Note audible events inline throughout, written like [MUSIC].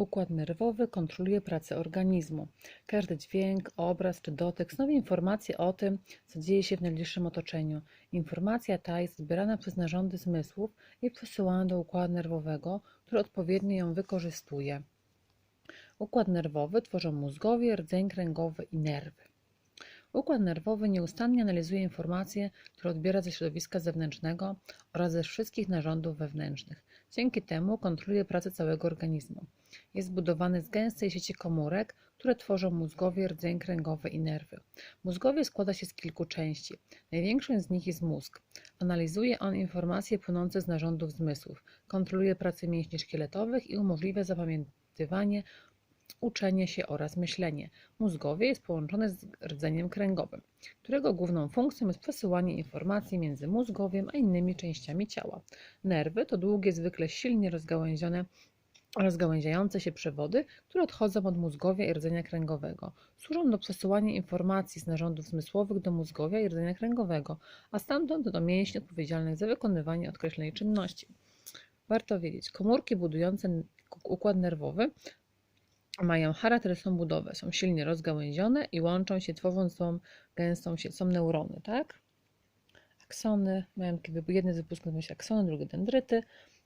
Układ nerwowy kontroluje pracę organizmu. Każdy dźwięk, obraz czy dotyk stanowi informację o tym, co dzieje się w najbliższym otoczeniu. Informacja ta jest zbierana przez narządy zmysłów i przesyłana do układu nerwowego, który odpowiednio ją wykorzystuje. Układ nerwowy tworzą mózgowie, rdzeń kręgowy i nerwy. Układ nerwowy nieustannie analizuje informacje, które odbiera ze środowiska zewnętrznego oraz ze wszystkich narządów wewnętrznych. Dzięki temu kontroluje pracę całego organizmu. Jest zbudowany z gęstej sieci komórek, które tworzą mózgowie, rdzeń kręgowy i nerwy. Mózgowie składa się z kilku części. Największą z nich jest mózg. Analizuje on informacje płynące z narządów zmysłów, kontroluje pracę mięśni szkieletowych i umożliwia zapamiętywanie, uczenie się oraz myślenie. Mózgowie jest połączone z rdzeniem kręgowym, którego główną funkcją jest przesyłanie informacji między mózgowiem a innymi częściami ciała. Nerwy to długie, zwykle silnie rozgałęzione rozgałęziające się przewody, które odchodzą od mózgowia i rdzenia kręgowego. Służą do przesyłania informacji z narządów zmysłowych do mózgowia i rdzenia kręgowego, a stamtąd do mięśni odpowiedzialnych za wykonywanie określonej czynności. Warto wiedzieć, komórki budujące układ nerwowy mają charakterystyczną budowę, są silnie rozgałęzione i łączą się, tworząc tą gęstą sieć. Są neurony, tak? Aksony, mają taki wybuch, jedne z nazywają się aksony, drugie dendryty,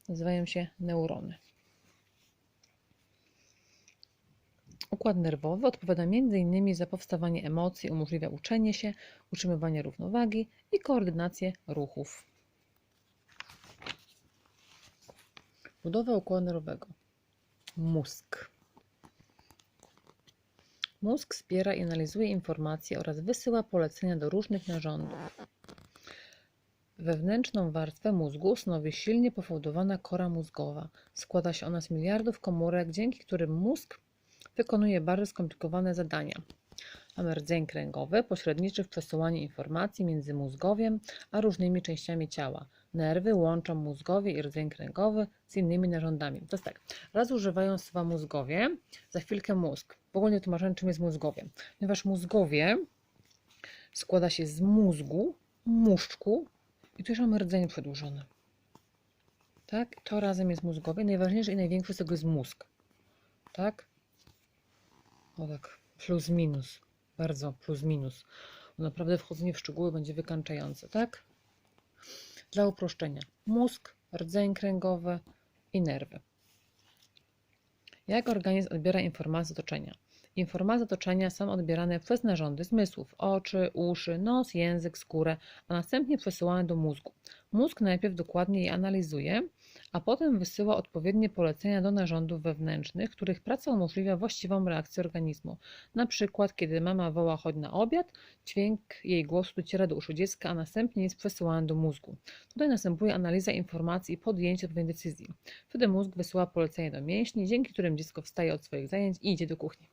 nazywają się neurony. Układ nerwowy odpowiada m.in. za powstawanie emocji, umożliwia uczenie się, utrzymywanie równowagi i koordynację ruchów. Budowa układu nerwowego. Mózg. Mózg zbiera i analizuje informacje oraz wysyła polecenia do różnych narządów. Wewnętrzną warstwę mózgu stanowi silnie pofałdowana kora mózgowa. Składa się ona z miliardów komórek, dzięki którym mózg wykonuje bardzo skomplikowane zadania. Rdzeń kręgowy, pośredniczy w przesyłaniu informacji między mózgowiem a różnymi częściami ciała. Nerwy łączą mózgowie i rdzeń kręgowy z innymi narządami. To jest tak, raz używają słowa mózgowie, za chwilkę mózg. W ogóle nie tłumaczę, czym jest mózgowie. Ponieważ mózgowie składa się z mózgu, muszczku i tu jeszcze mamy rdzeń przedłużony. Tak? To razem jest mózgowie. Najważniejszy i największy z tego jest mózg. Tak? O tak, plus minus. Bardzo plus minus. Naprawdę wchodzenie w szczegóły będzie wykańczające, tak? Dla uproszczenia. Mózg, rdzeń kręgowy i nerwy. Jak organizm odbiera informacje z otoczenia? Informacje otoczenia są odbierane przez narządy zmysłów oczy, uszy, nos, język, skórę, a następnie przesyłane do mózgu. Mózg najpierw dokładnie je analizuje, a potem wysyła odpowiednie polecenia do narządów wewnętrznych, których praca umożliwia właściwą reakcję organizmu. Na przykład, kiedy mama woła chodź na obiad, dźwięk jej głosu dociera do uszu dziecka, a następnie jest przesyłany do mózgu. Tutaj następuje analiza informacji i podjęcie odpowiedniej decyzji. Wtedy mózg wysyła polecenie do mięśni, dzięki którym dziecko wstaje od swoich zajęć i idzie do kuchni.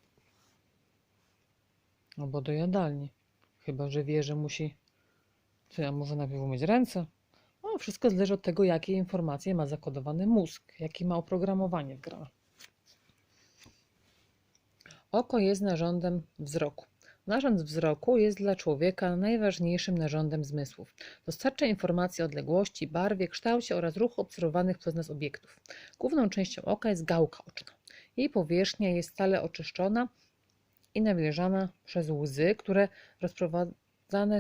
Albo do jadalni. Chyba, że wie, że musi. Co ja może najpierw umyć ręce? No, wszystko zależy od tego, jakie informacje ma zakodowany mózg, jakie ma oprogramowanie wgrane. Oko jest narządem wzroku. Narząd wzroku jest dla człowieka najważniejszym narządem zmysłów. Dostarcza informacji o odległości, barwie, kształcie oraz ruchu obserwowanych przez nas obiektów. Główną częścią oka jest gałka oczna. Jej powierzchnia jest stale oczyszczona i nawilżana przez łzy, które, rozprowadzane,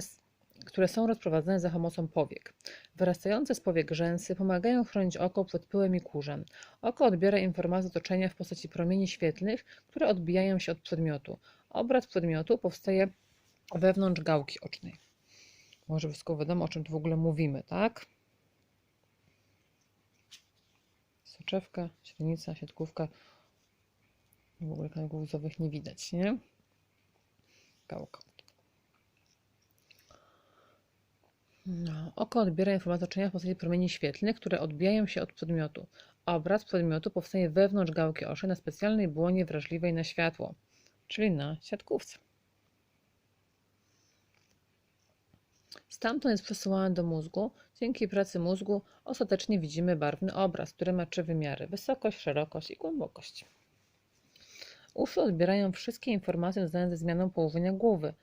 które są rozprowadzane za pomocą powiek. Wyrastające z powiek rzęsy pomagają chronić oko przed pyłem i kurzem. Oko odbiera informacje z otoczenia w postaci promieni świetlnych, które odbijają się od przedmiotu. Obraz przedmiotu powstaje wewnątrz gałki ocznej. Może wszystko wiadomo, o czym tu w ogóle mówimy, tak? Soczewka, średnica, siatkówka. W ogóle łzowych nie widać, nie? Gałka. No, oko odbiera informacje otoczenia w postaci promieni świetlnych, które odbijają się od przedmiotu. Obraz przedmiotu powstaje wewnątrz gałki ocznej na specjalnej błonie wrażliwej na światło, czyli na siatkówce. Stamtąd jest przesyłane do mózgu. Dzięki pracy mózgu ostatecznie widzimy barwny obraz, który ma trzy wymiary: wysokość, szerokość i głębokość. Uszy odbierają wszystkie informacje związane ze zmianą położenia głowy,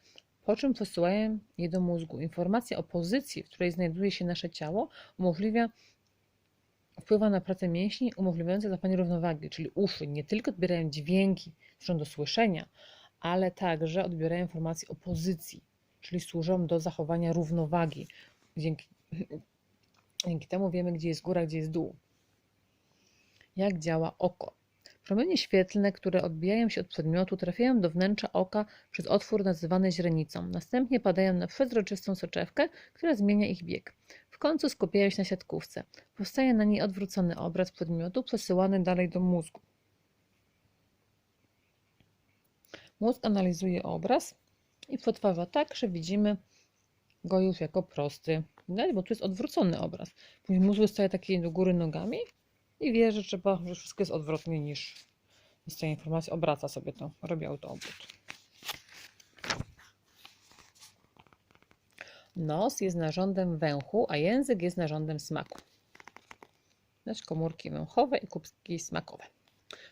po czym przesyłają je do mózgu. Informacja o pozycji, w której znajduje się nasze ciało, umożliwia wpływa na pracę mięśni umożliwiające złapanie równowagi, czyli uszy nie tylko odbierają dźwięki, służą do słyszenia, ale także odbierają informacje o pozycji, czyli służą do zachowania równowagi. Dzięki, dzięki temu wiemy, gdzie jest góra, gdzie jest dół. Jak działa oko? Promienie świetlne, które odbijają się od przedmiotu, trafiają do wnętrza oka przez otwór nazywany źrenicą. Następnie padają na przezroczystą soczewkę, która zmienia ich bieg. W końcu skupiają się na siatkówce. Powstaje na niej odwrócony obraz przedmiotu przesyłany dalej do mózgu. Mózg analizuje obraz i przetwarza tak, że widzimy go już jako prosty. Widać, bo tu jest odwrócony obraz. Później mózg staje taki do góry nogami i wie, że trzeba, że wszystko jest odwrotnie niż jest ta informacja. Obraca sobie to, robi autoobrót. Nos jest narządem węchu, a język jest narządem smaku. Znaczy komórki węchowe i kubki smakowe.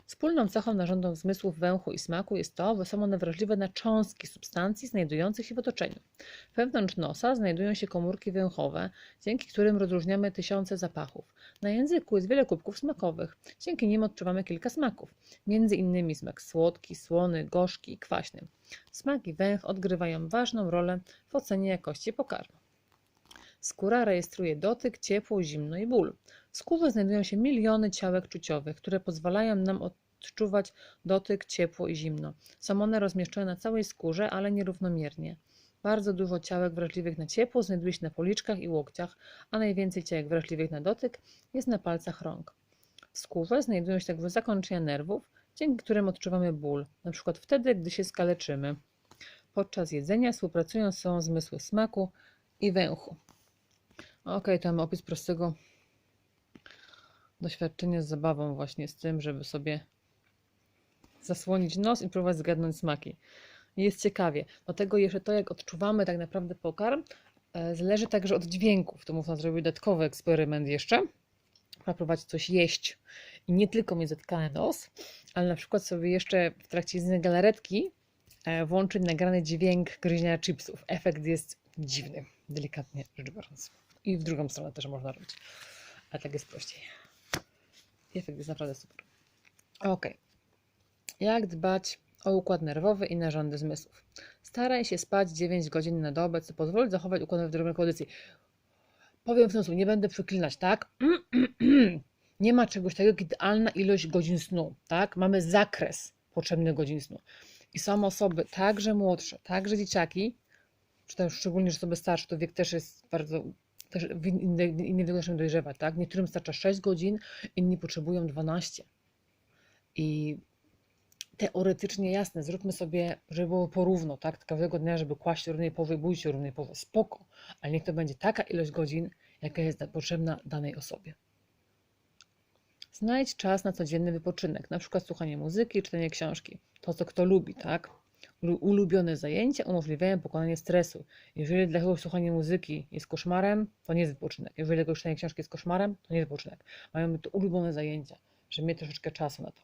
Wspólną cechą narządów zmysłów węchu i smaku jest to, że są one wrażliwe na cząstki substancji znajdujących się w otoczeniu. Wewnątrz nosa znajdują się komórki węchowe, dzięki którym rozróżniamy tysiące zapachów. Na języku jest wiele kubków smakowych, dzięki nim odczuwamy kilka smaków, między innymi smak słodki, słony, gorzki i kwaśny. Smak i węch odgrywają ważną rolę w ocenie jakości pokarmu. Skóra rejestruje dotyk, ciepło, zimno i ból. W skórze znajdują się miliony ciałek czuciowych, które pozwalają nam odczuwać dotyk, ciepło i zimno. Są one rozmieszczone na całej skórze, ale nierównomiernie. Bardzo dużo ciałek wrażliwych na ciepło znajduje się na policzkach i łokciach, a najwięcej ciałek wrażliwych na dotyk jest na palcach rąk. W skórze znajdują się także zakończenia nerwów, dzięki którym odczuwamy ból, np. wtedy, gdy się skaleczymy. Podczas jedzenia współpracują sobą zmysły smaku i węchu. Ok, to mamy opis prostego doświadczenia z zabawą właśnie z tym, żeby sobie zasłonić nos i próbować zgadnąć smaki. Jest ciekawie. Do tego jeszcze to, jak odczuwamy tak naprawdę pokarm, e, zależy także od dźwięków. To można zrobić dodatkowy eksperyment jeszcze. Próbować coś jeść i nie tylko mieć zatkany nos, ale na przykład sobie jeszcze w trakcie jedzenia galaretki e, włączyć nagrany dźwięk gryzienia chipsów. Efekt jest dziwny, delikatnie rzecz biorąc. I w drugą stronę też można robić. Ale tak jest prościej. Efekt jest naprawdę super. Ok. Jak dbać o układ nerwowy i narządy zmysłów? Staraj się spać 9 godzin na dobę, co pozwoli zachować układ w dobrej kondycji. Powiem w sposób, nie będę przeklinać, tak? [CLEARS THROAT] nie ma czegoś takiego jak idealna ilość godzin snu, tak? Mamy zakres potrzebnych godzin snu. I są osoby, także młodsze, także dzieciaki, czy też szczególnie, osoby starsze, to wiek też jest bardzo też w inny, inny wiek zaczyna dojrzewać, tak? Niektórym starcza 6 godzin, inni potrzebują 12. I teoretycznie jasne, zróbmy sobie, żeby było porówno, tak? Każdego dnia, żeby kłaść równej połowie, bójcie się równej połowie, spoko, ale niech to będzie taka ilość godzin, jaka jest potrzebna danej osobie. Znajdź czas na codzienny wypoczynek, na przykład słuchanie muzyki, czytanie książki. To, co kto lubi, tak? Ulubione zajęcia umożliwiają pokonanie stresu. Jeżeli dla kogoś słuchanie muzyki jest koszmarem, to nie jest wypoczynek. Jeżeli dla kogoś czytanie książki jest koszmarem, to nie jest wypoczynek. Mają to ulubione zajęcia, żeby mieć troszeczkę czasu na to.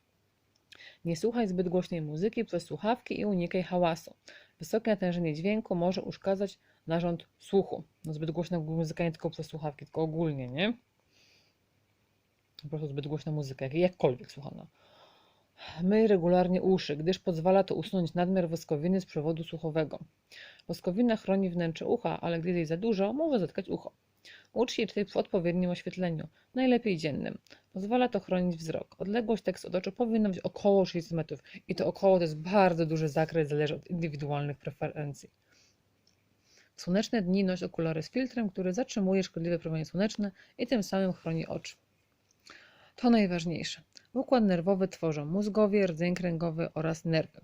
Nie słuchaj zbyt głośnej muzyki przez słuchawki i unikaj hałasu. Wysokie natężenie dźwięku może uszkadzać narząd słuchu. No zbyt głośna muzyka nie tylko przez słuchawki, tylko ogólnie, nie? Po prostu zbyt głośna muzyka, jakkolwiek słuchana. Myj regularnie uszy, gdyż pozwala to usunąć nadmiar woskowiny z przewodu słuchowego. Woskowina chroni wnętrze ucha, ale gdy jej za dużo, może zatkać ucho. Ucz się w odpowiednim oświetleniu, najlepiej dziennym. Pozwala to chronić wzrok. Odległość tekstu od oczu powinna być około 60 metrów i to około to jest bardzo duży zakres, zależy od indywidualnych preferencji. W słoneczne dni noś okulary z filtrem, który zatrzymuje szkodliwe promienie słoneczne i tym samym chroni oczy. To najważniejsze. Układ nerwowy tworzą mózgowie, rdzeń kręgowy oraz nerwy.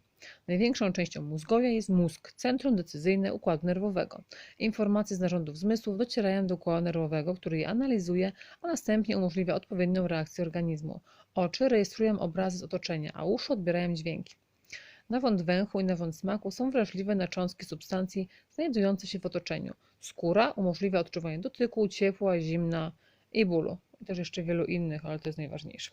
Największą częścią mózgowia jest mózg, centrum decyzyjne układu nerwowego. Informacje z narządów zmysłów docierają do układu nerwowego, który je analizuje, a następnie umożliwia odpowiednią reakcję organizmu. Oczy rejestrują obrazy z otoczenia, a uszy odbierają dźwięki. Narząd węchu i narząd smaku są wrażliwe na cząstki substancji znajdujące się w otoczeniu. Skóra umożliwia odczuwanie dotyku, ciepła, zimna i bólu. I też jeszcze wielu innych, ale to jest najważniejsze.